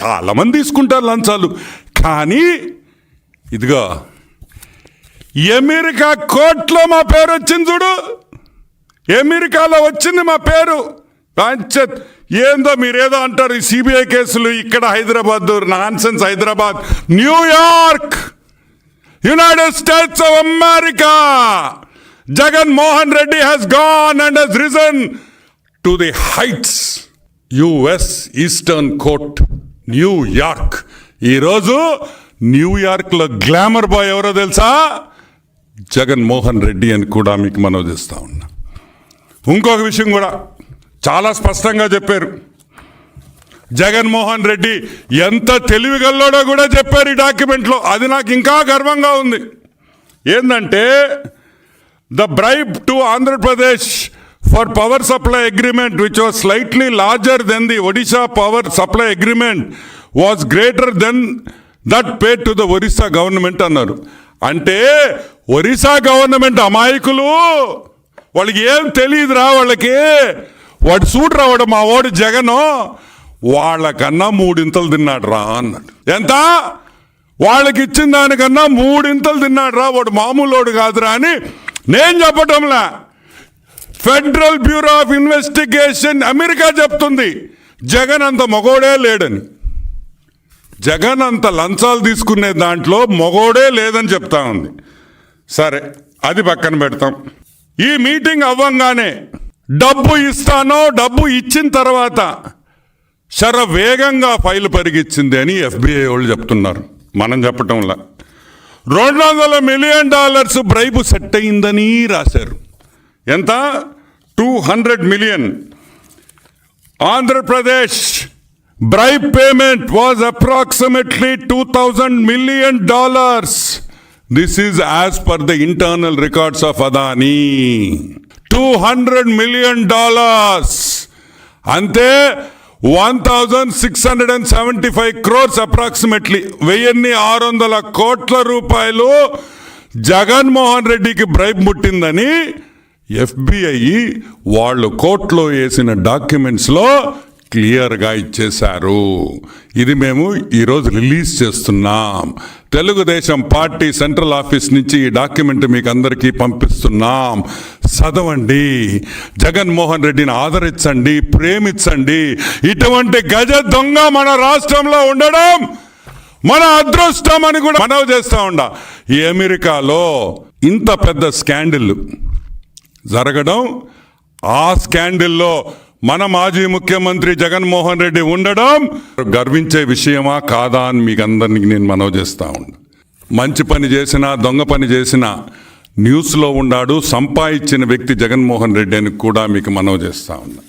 చాలామంది తీసుకుంటారు లంచాలు. కానీ ఇదిగో అమెరికా కోర్టులో మా పేరు వచ్చింది చూడు. అమెరికాలో వచ్చింది మా పేరు. పంచత్ ఏందో మీరేదో అంటారు ఈ సిబిఐ కేసులు ఇక్కడ Hyderabad nonsense Hyderabad. New York United States of America. Jagan Mohan Reddy has gone and he's risen to the heights US eastern court New York ఈరోజు న్యూయార్క్లో గ్లామర్ బాయ్ ఎవరో తెలుసా? జగన్మోహన్ రెడ్డి అని కూడా మీకు మనవి చేస్తా ఉన్నా. ఇంకొక విషయం కూడా చాలా స్పష్టంగా చెప్పారు. జగన్మోహన్ రెడ్డి ఎంత తెలివిగల్లోడో కూడా చెప్పారు ఈ డాక్యుమెంట్లో. అది నాకు ఇంకా గర్వంగా ఉంది. ఏంటంటే the bribe to Andhra Pradesh for power supply agreement which was slightly larger than the Odisha power supply agreement was greater than that pay to the Orissa government అన్నారు. అంటే ఒరిస్సా గవర్నమెంట్ అమాయకులు వాళ్ళకి ఏం తెలియదురా వాళ్ళకి? వాడు చూడు వాడు మా వాడు జగను వాళ్ళకన్నా మూడింతలు తిన్నాడు రా అన్నాడు. ఎంత? వాళ్ళకి ఇచ్చిన దానికన్నా మూడింతలు తిన్నాడు రా వాడు మామూలోడు కాదురా అని నేను చెప్పటంలా. Federal Bureau of Investigation America చెప్తుంది జగన్ అంత మగోడే లేడని. జగన్ అంత లంచాలు తీసుకునే దాంట్లో మగోడే లేదని చెప్తా ఉంది. సరే అది పక్కన పెడతాం. ఈ మీటింగ్ అవ్వంగానే డబ్బు ఇస్తానో డబ్బు ఇచ్చిన తర్వాత శర వేగంగా ఫైల్ పరిగిచ్చింది అని ఎఫ్బిఐ వాళ్ళు చెప్తున్నారు మనం చెప్పటంలా. రెండు వందల మిలియన్ డాలర్స్ బ్రైబు సెట్ అయిందని రాశారు. ఎంత? Two hundred million Andhra Pradesh bribe payment was approximately two thousand million dollars this is as per the internal records of Adani two hundred million dollars అంతే one thousand six hundred and seventy five crores approximately వెయ్యిన్ని ఆరు వందల కోట్ల రూపాయలు జగన్మోహన్ రెడ్డికి bribe ముట్టిందని FBI వాళ్ళు కోర్టులో వేసిన డాక్యుమెంట్స్లో క్లియర్గా ఇచ్చేశారు. ఇది మేము ఈరోజు రిలీజ్ చేస్తున్నాం. తెలుగుదేశం పార్టీ సెంట్రల్ ఆఫీస్ నుంచి ఈ డాక్యుమెంట్ మీకు అందరికీ పంపిస్తున్నాం. చదవండి. జగన్మోహన్ రెడ్డిని ఆదరించండి ప్రేమించండి. ఇటువంటి గజ దొంగ మన రాష్ట్రంలో ఉండడం మన అదృష్టం అని కూడా మనవి చేస్తూ ఉండ. ఈ అమెరికాలో ఇంత పెద్ద స్కాండిల్ జరగడం ఆ స్కాండిల్లో మన మాజీ ముఖ్యమంత్రి జగన్మోహన్ రెడ్డి ఉండడం గర్వించే విషయమా కాదా అని మీకు అందరినీ నేను మనవి చేస్తా ఉన్నా. మంచి పని చేసినా దొంగ పని చేసినా న్యూస్లో ఉన్నాడు సంపాదించిన వ్యక్తి జగన్మోహన్ రెడ్డి అని కూడా మీకు మనవి చేస్తా ఉన్నా.